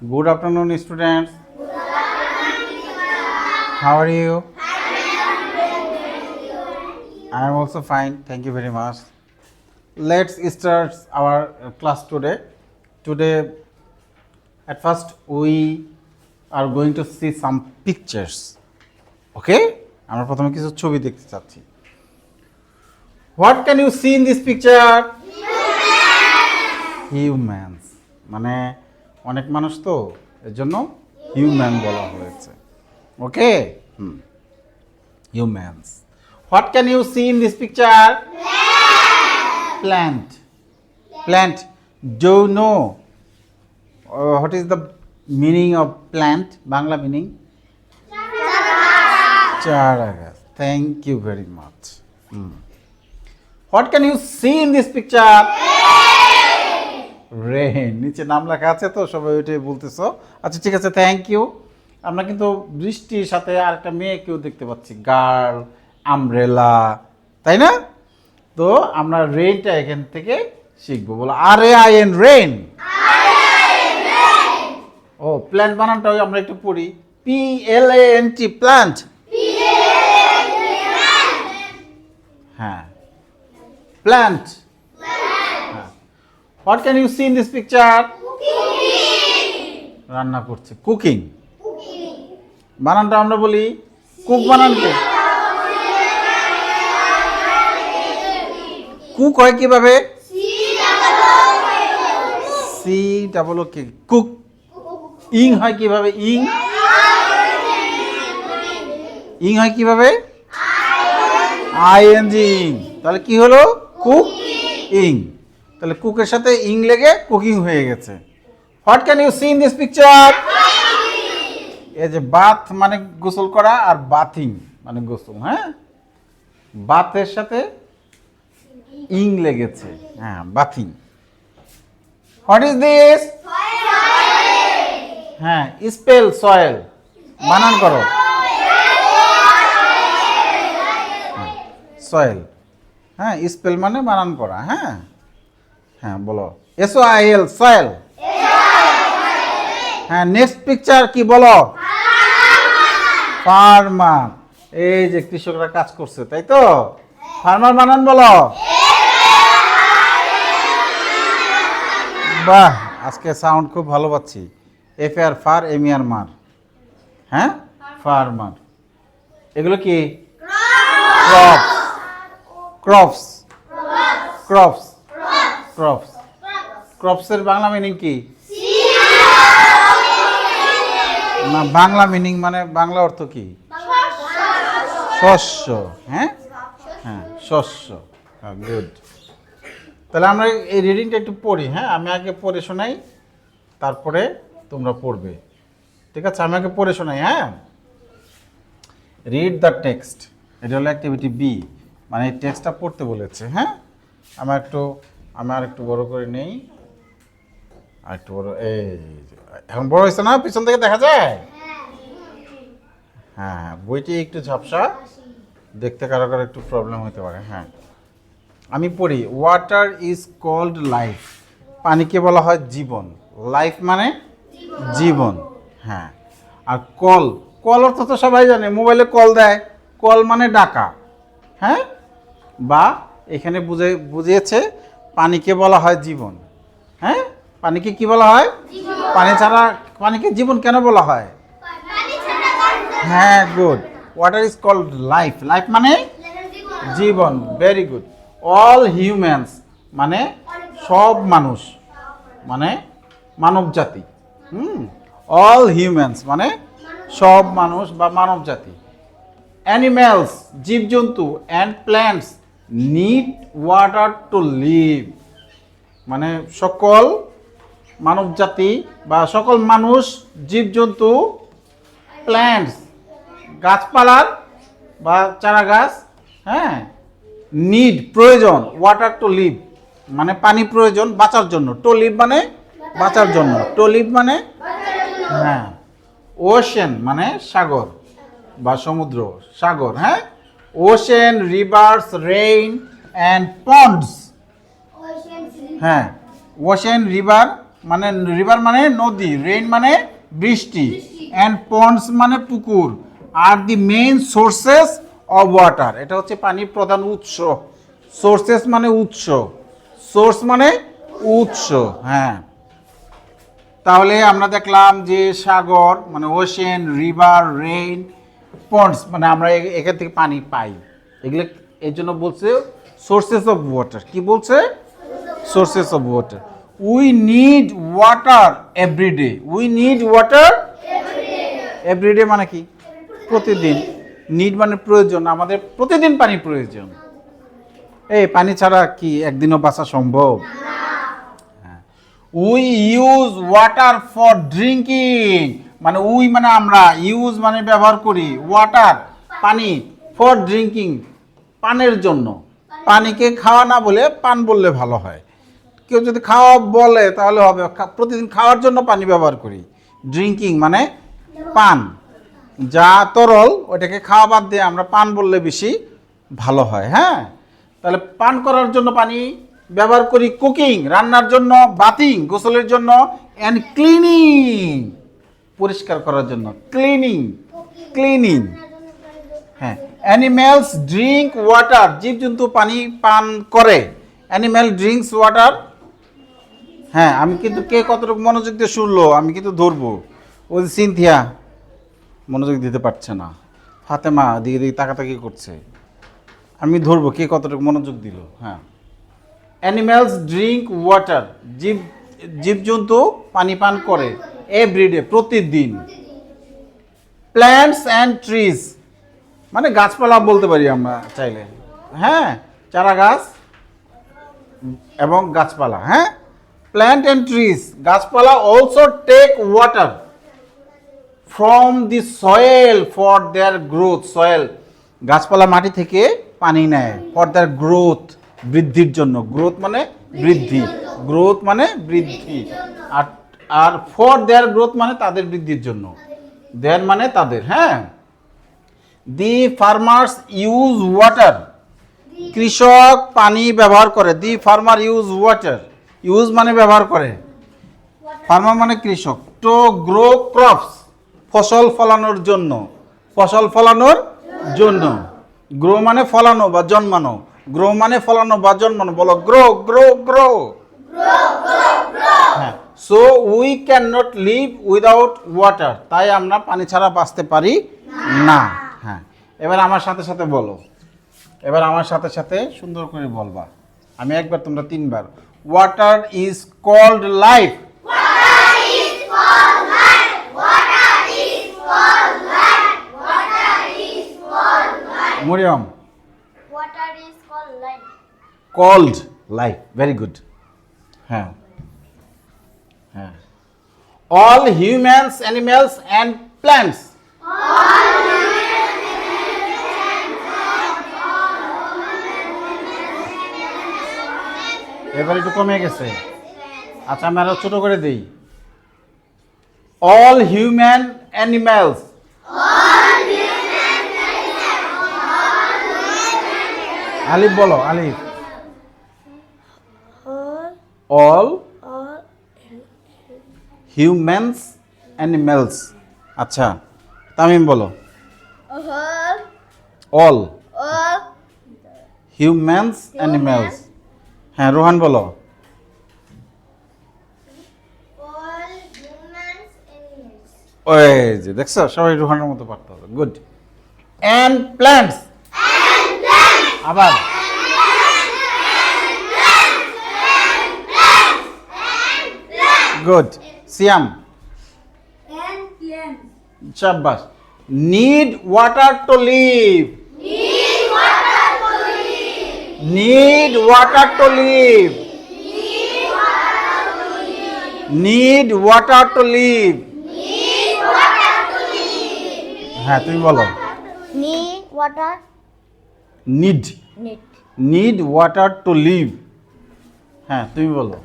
Afternoon, students. How are you? I am also fine. Thank you very much. Let's start our uh, class today. Today, at first, we are going to see some pictures. Okay? আমরা প্রথমে কিছু ছবি দেখতে চাচ্ছি what can you see in this picture humans মানে অনেক মানুষ তো এর জন্য হিউম্যান বলা হয়েছে। Okay hmm. Humans what can you see in this picture plant plant do know what is the meaning of plant Bangla meaning চারা গাছ thank you very much what can you see in this picture rain নিচে নাম লেখা আছে তো সবাই ওইটাই বলতেছো। আচ্ছা ঠিক আছে থ্যাংক ইউ আমরা কিন্তু বৃষ্টির সাথে আর একটা মেয়েকেও দেখতে পাচ্ছি। গার্ল আমব্রেলা তাই না? তো আমরা রেনটা এখান থেকে শিখব। বলো আর এ আই এন রেন ও প্ল্যান্ট বানানটাও আমরা একটু পড়ি। P L A N T plant হ্যাঁ। Plant what can you see in this picture রান্না করছে। কুকিং বানানটা আমরা বলি কুক বানান কে কুক হয় কীভাবে? C double O K cooking হয় কীভাবে? ইং ইং হয় কীভাবে? আই এন জি ইং তাহলে কি হলো? কুক ইং তাহলে কুকের সাথে ইং লেগে কুকিং হয়ে গেছে। What can you see in this picture এই যে বাথ মানে গোসল করা আর বাথিং মানে গোসল হ্যাঁ? বাথের সাথে ইং লেগেছে হ্যাঁ বাথিং। হোয়াট ইজ দিস হ্যাঁ স্পেল, সয়েল। বানান করো। সয়েল। হ্যাঁ স্পেল মানে বানান করা হ্যাঁ? হ্যাঁ বলো। S O I L soil হ্যাঁ নেক্সট পিকচার কি বলো? ফার্মার এই যে কৃষকরা কাজ করছে তাই তো? ফার্মার বানান বলো। বাহ আজকে সাউন্ড খুব ভালো পাচ্ছি। F R far M R mar. হ্যাঁ? ফার্মার এগুলো কি? ক্রপস ক্রপস ক্রপস ক্রপস ক্রপসের বাংলা মিনিং কি? না, বাংলা মিনিং মানে বাংলা অর্থ কি? শস্য হ্যাঁ? হ্যাঁ শস্য। গুড তাহলে আমরা এই রিডিংটা একটু পড়ি হ্যাঁ? আমি আগে পড়ে শোনাই, তারপরে তোমরা পড়বে। ঠিক আছে? আমি আগে পড়ে শোনাই হ্যাঁ? রিড দ্য টেক্সট এটা হলো অ্যাক্টিভিটি বি মানে এই টেক্সটটা পড়তে বলেছে হ্যাঁ? আমার একটু আমি আর একটু বড় করে নেই। আর একটু বড়, এই এখন বড় হয়েছে না? পিছন থেকে দেখা যায়? হ্যাঁ বইটি একটু ঝাপসা। দেখতে কারও কারও একটু প্রবলেম হতে পারে হ্যাঁ। আমি পড়ি ওয়াটার ইজ কল্ড লাইফ পানিকে বলা হয় জীবন। লাইফ মানে জীবন হ্যাঁ। আর কল কল অর্থ তো সবাই জানে, মোবাইলে কল দেয়। কল মানে ডাকা হ্যাঁ? বা এখানে বুঝে, বুঝিয়েছে পানিকে বলা হয় জীবন। হ্যাঁ? পানিকে কি বলা হয়? পানি ছাড়া পানিকে জীবন কেন বলা হয়? হ্যাঁ। Good water is called life life মানে? জীবন। ভেরি গুড অল হিউম্যানস মানে সব মানুষ মানে মানব জাতি। হুম? অল হিউম্যানস মানে সব মানুষ বা মানব জাতি। অ্যানিম্যালস জীবজন্তু and plants need water to live মানে সকল মানব জাতি বা সকল মানুষ, জীবজন্তু প্ল্যান্টস গাছপালার বা চারা গাছ হ্যাঁ নিড প্রয়োজন ওয়াটার টু লিভ মানে পানি প্রয়োজন, বাঁচার জন্য। টু লিভ মানে বাঁচার জন্য। টু লিভ মানে হ্যাঁ ওশেন মানে সাগর বা সমুদ্র, সাগর হ্যাঁ? Ocean rivers rain and ponds হ্যাঁ ওশেন রিভার মানে রিভার মানে নদী রেইন মানে বৃষ্টি অ্যান্ড পন্ডস মানে পুকুর আর the main sources of water এটা হচ্ছে পানির প্রধান উৎস। সোর্সেস মানে উৎস। সোর্স মানে উৎস হ্যাঁ। তাহলে আমরা দেখলাম যে সাগর মানে ওশেন রিভার রেইন পন্ডস মানে আমরা এখান থেকে পানি পাই। এগুলো এই জন্য বলছে সোর্সেস অফ ওয়াটার কি বলছে? Sources of water we need water everyday we need water everyday মানে কি? প্রতিদিন। নিড মানে প্রয়োজন। আমাদের প্রতিদিন পানি প্রয়োজন। এই পানি ছাড়া কি একদিনও বাঁচা সম্ভব? We use water for drinking মানে উই মানে আমরা ইউজ মানে ব্যবহার করি ওয়াটার পানি ফর ড্রিঙ্কিং পানের জন্য। পানিকে খাওয়া না বলে পান বললে ভালো হয়। কেউ যদি খাওয়া বলে তাহলে হবে। প্রতিদিন খাওয়ার জন্য পানি ব্যবহার করি। ড্রিঙ্কিং মানে পান। যা তরল ওটাকে খাওয়া বাদ দিয়ে আমরা পান বললে বেশি ভালো হয় হ্যাঁ? তাহলে পান করার জন্য পানি ব্যবহার করি কুকিং রান্নার জন্য বাতিং গোসলের জন্য অ্যান্ড ক্লিনিং পরিষ্কার করার জন্য। ক্লিনিং ক্লিনিং হ্যাঁ অ্যানিম্যালস ড্রিঙ্ক ওয়াটার জীবজন্তু পানি পান করে। অ্যানিম্যাল ড্রিঙ্কস ওয়াটার হ্যাঁ আমি কিন্তু কে কতটুকু মনোযোগ দিয়ে শুনলো, আমি কিন্তু ধরবো। ওই সিনথিয়া মনোযোগ দিতে পারছে না। ফাতেমা দিকে দিকে তাকাতাকি করছে। আমি ধরবো কে কতটুকু মনোযোগ দিল হ্যাঁ। অ্যানিম্যালস ড্রিঙ্ক ওয়াটার জীব জীবজন্তু পানি পান করে। এভরিডে প্রতিদিন। প্ল্যান্টস অ্যান্ড ট্রিজ মানে গাছপালা বলতে পারি আমরা চাইলে। হ্যাঁ চারা গাছ এবং গাছপালা হ্যাঁ? প্ল্যান্ট অ্যান্ড ট্রিজ গাছপালা also take water from the soil for their growth soil গাছপালা মাটি থেকে পানি নেয় ফর দেয়ার গ্রোথ বৃদ্ধির জন্য। গ্রোথ মানে বৃদ্ধি। গ্রোথ মানে বৃদ্ধি। আর আর ফর দেয়ার গ্রোথ মানে তাদের বৃদ্ধির জন্য। দেয়ার মানে তাদের হ্যাঁ? দি ফার্মার্স ইউজ ওয়াটার কৃষক পানি ব্যবহার করে। The farmer use water use মানে ব্যবহার করে। ফার্মার মানে কৃষক। টু গ্রো ক্রপস ফসল ফলানোর জন্য। ফসল ফলানোর জন্য। গ্রো মানে ফলানো বা জন্মানো। গ্রো মানে ফলানো বা জন্মানো। বলো grow grow grow so we can not live without water তাই আমরা পানি ছাড়া বাঁচতে পারি না। হ্যাঁ। এবার আমার সাথে সাথে বলো। এবার আমার সাথে সাথে সুন্দর করে বলবা। আমি একবার তোমরা তিনবার। Water is called life Maryam. Water is called life. Called life very good হ্যাঁ। All humans animals and plants এবার একটু কমে গেছে। আচ্ছা আমি আরও ছোট করে দিই। অল হিউম্যান অ্যানিমেলস আলিফ বলো আলিফ। অল all, হিউম্যানস অ্যানিমেলস আচ্ছা তামিম বলো। অল হিউম্যানস অ্যানিমেলস হ্যাঁ রোহান বলো. ওই যে, দেখছ? সবাই রোহানের মতো পারতে হবে। গুড অ্যান্ড প্ল্যান্টস আবার। Good Siam. শাবাস need water to live Need water to live. Need water to live need water to live Need water to live. হ্যাঁ তুমি বলো। Need water. Need need water to live হ্যাঁ তুমি বলো।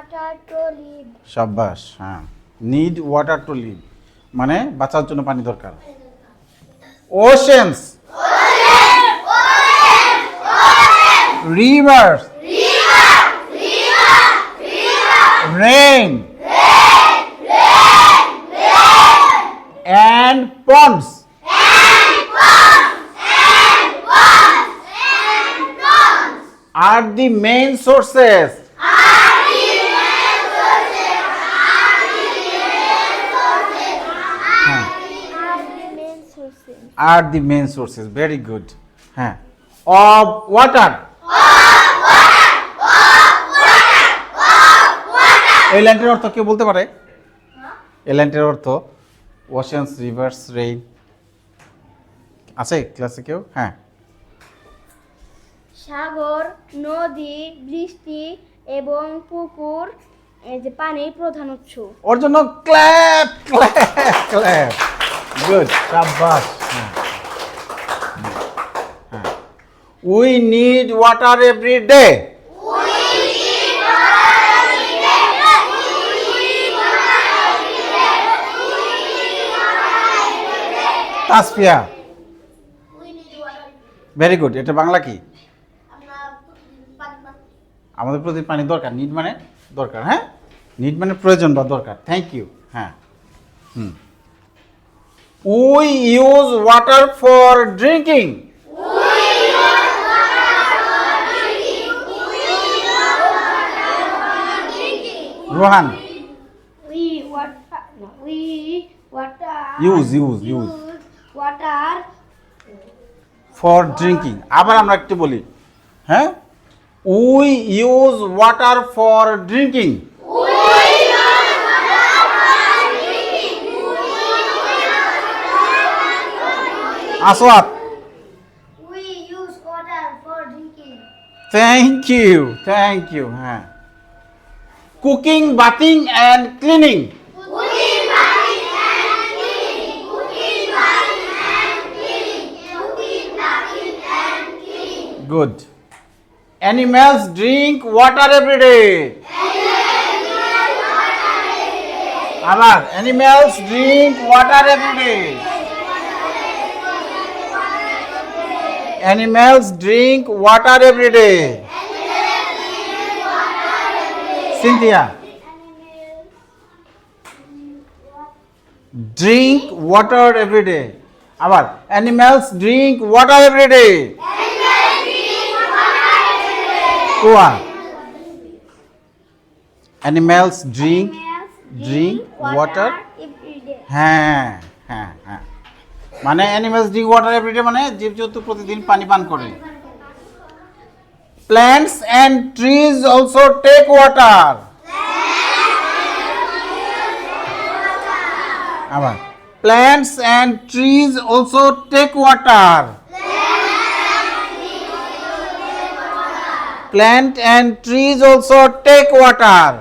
Water to live শাবাশ হ্যাঁ। Need water to live মানে বাঁচার জন্য পানি দরকার। Oceans rivers rain and ponds are the main sources main sources. are sources very good হ্যাঁ of ওয়াটার এই লাইনটির অর্থ কেউ বলতে পারে? এই লাইনটির অর্থ ওশানস রিভার্স রেইন আছে ক্লাসে কেউ? হ্যাঁ। সাগর নদী বৃষ্টি এবং পুকুর এই যে পানির প্রধান উৎস। ওর জন্য ক্ল্যাপ ক্ল্যাপ ক্ল্যাপ গুড হ্যাঁ we need water every day Tasfia very good এটা বাংলা কি? আমাদের প্রতি পানি দরকার নিড মানে দরকার হ্যাঁ? নিড মানে প্রয়োজন বা দরকার। থ্যাংক ইউ হ্যাঁ। হুম। We use water for drinking Rohan we water no, we water. Use, use, use. water. For drinking আবার আমরা একটু বলি হ্যাঁ? We use water for drinking Aswat thank you thank you হ্যাঁ। Cooking bathing and cleaning good animals drink water every day আবার animals drink water every animals drink water every day Cynthia drink water every day আবার animals drink water every day কোয়া animals drink drink water every day. হ্যাঁ হ্যাঁ হ্যাঁ মানে animals drink water everyday মানে জীবজন্তু প্রতিদিন পানি পান করে। Plants and trees also take water আবার। Plants and trees also take water plant and trees also take water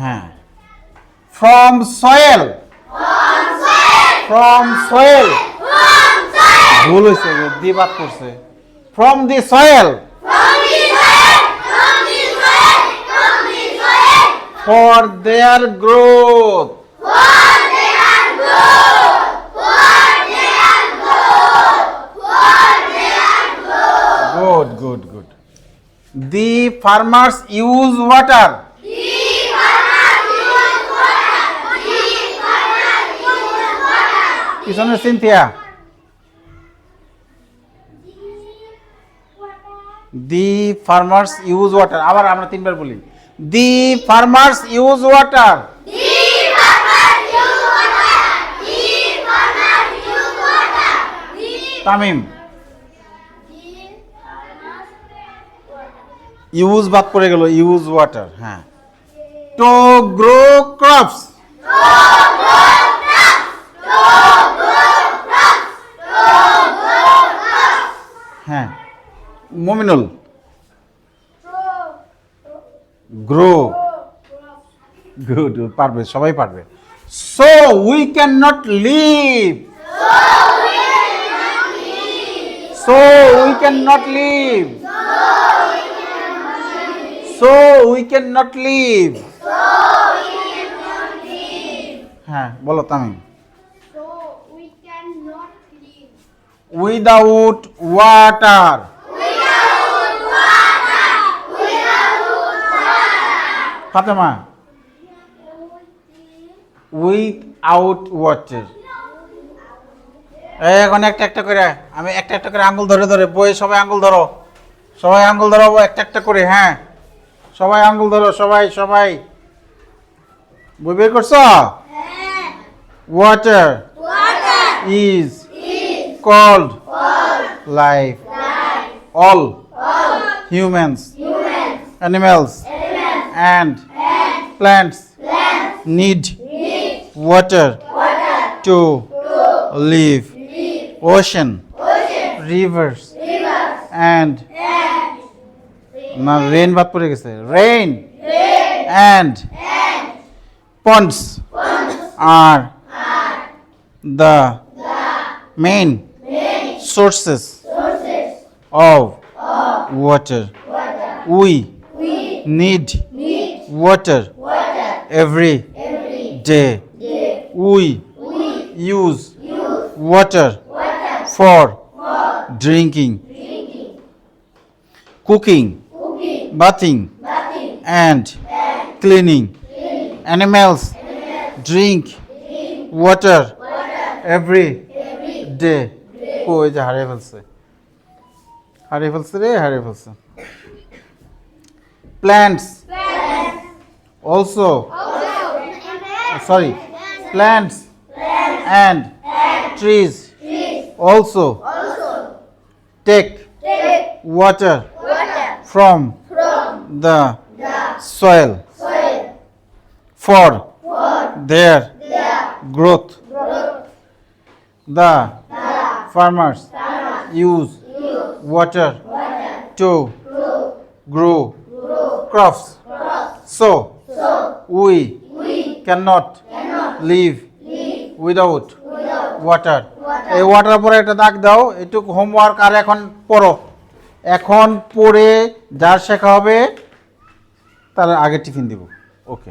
হ্যাঁ ফ্রম সয়েল ফ্রম সয়েল ভুল হয়েছে দিবাদ করছে। From the soil for their growth good good good the farmers use water পিছনে Cynthia. The farmers use water. আবার আমরা তিনবার বলি। The farmers use water. Tamim. Use বাদ পড়ে গেল, ইউজ ওয়াটার হ্যাঁ। Grow crops. হ্যাঁ মমিনুল। গ্রো গুড পারবে সবাই পারবে। So we can not live so we can not live so we can not live হ্যাঁ বলো Tamim. So we cannot live. Without water Fatema without water এখন একটা একটা করে আমি একটা একটা করে আঙ্গুল ধরে ধরে বই সবাই আঙ্গুল ধরো। সবাই আঙ্গুল ধরো একটা একটা করে হ্যাঁ। সবাই আঙ্গুল ধরো সবাই সবাই। বই বের করছ? Water is called life all humans, animals, and plants need water to live. Ocean, rivers, and না রেন বাদ পড়ে গেছে rain and ponds are the main sources of water. We, need, water, every, day. We, use, water, for, drinking, cooking, bathing, and cleaning. Animals drink water every day. ওই যে হারিয়ে ফেলছে হারিয়ে ফেলছে রে হারিয়ে ফেলছে plants also, also. sorry plants, plants and, and trees, trees also, also take, take water, water from, from the, the soil, soil for, for their, their growth. growth. The, the farmers, farmers use, use water, water to grow, grow, grow crops. crops. So, we cannot live without water. এই water পরে একটা দাগ দাও এটুকু homework আর এখন পড়ো। এখন পড়ে যার শেখা হবে তার আগে টিফিন দিব। ওকে।